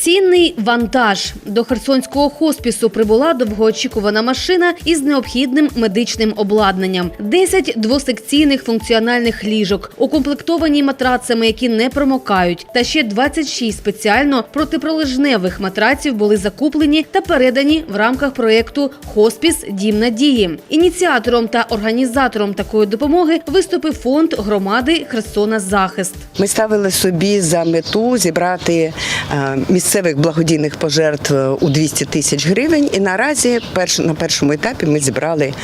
Цінний вантаж до Херсонського хоспісу прибула довгоочікувана машина із необхідним медичним обладнанням. 10 двосекційних функціональних ліжок, укомплектовані матрацами, які не промокають, та ще 26 спеціально протипролежневих матраців були закуплені та передані в рамках проєкту Хоспіс Дім надії. Ініціатором та організатором такої допомоги виступив фонд громади Херсона Захист. Ми ставили собі за мету зібрати е, місцевих благодійних пожертв у 200 тисяч гривень. І наразі на першому етапі ми зібрали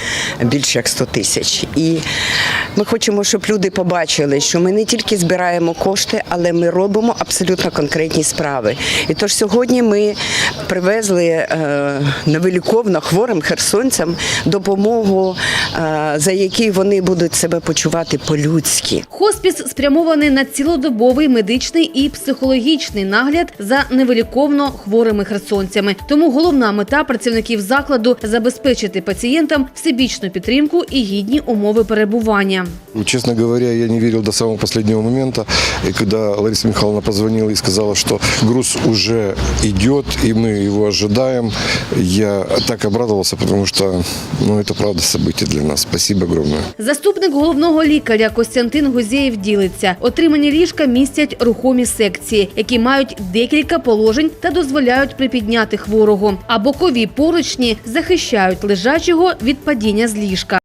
більше як 100 тисяч. І ми хочемо, щоб люди побачили, що ми не тільки збираємо кошти, але ми робимо абсолютно конкретні справи. І тож сьогодні ми привезли е, невиліковно хворим херсонцям допомогу, е, за якій вони будуть себе почувати по-людськи. Хоспіс спрямований на цілодобовий медичний і психологічний нагляд за невиліковно хворими херсонцями. Тому головна мета працівників закладу забезпечити пацієнтам всебічну підтримку і гідні умови перебування. Честно говоря, я не верил до самого последнего момента. И когда Лариса Михайловна позвонила и сказала, что груз уже идет, и мы его ожидаем, я так обрадовался, потому что ну, это правда событие для нас. Спасибо огромное. Заступник головного лікаря Костянтин Гузєєв ділиться. Отримані ліжка містять рухомі секції, які мають декілька положень та дозволяють припідняти хворого. А бокові поручні захищають лежачого від падіння з ліжка.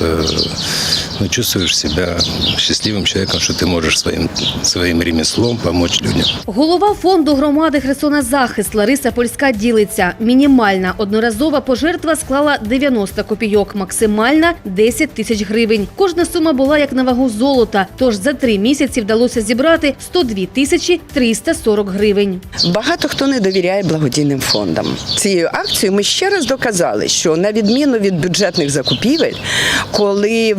Э, ну, чувствуешь себя счастливым человеком, что ты можешь своим, своим ремеслом помочь людям. Голова фонду громади Херсона Захист Лариса Польська ділиться. Мінімальна одноразова пожертва склала 90 копійок, максимальна 10 тисяч гривень. Кожна сума була як на вагу золота. Тож за три місяці вдалося зібрати 102 тисячі 340 гривень. Багато хто не довіряє благодійним фондам. Цією акцією ми ще раз доказали, що на відміну від бюджетних закупівель, коли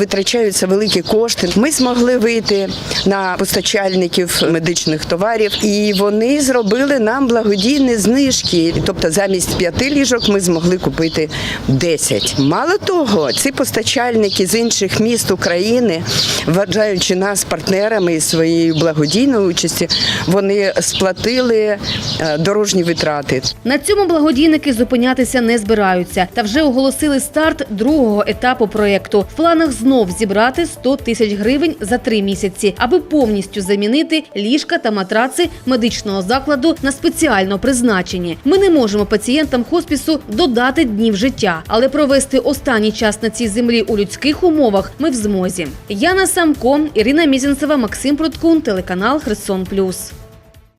витрачаються великі кошти, ми змогли вийти на постачальників медичних товарів, і вони зробили нам благодійні знижки. Тобто, замість п'яти ліжок ми змогли купити 10. Мало того, ці постачальники з інших міст України, вважаючи нас партнерами своєю благодійною участі, вони сплатили е, дорожні витрати. На цьому благодійники зупинятися не збираються та вже оголосили старт другого етапу проєкту. В планах знов зібрати 100 тисяч гривень за три місяці, аби повністю замінити ліжка та матраци медичного закладу на спеціально призначені. Ми не можемо пацієнтам хоспісу додати днів життя, але провести останній час на цій землі у людських умовах ми в змозі. Яна Самко, Ірина Мізінцева, Максим Проткун, телеканал Херсон Плюс.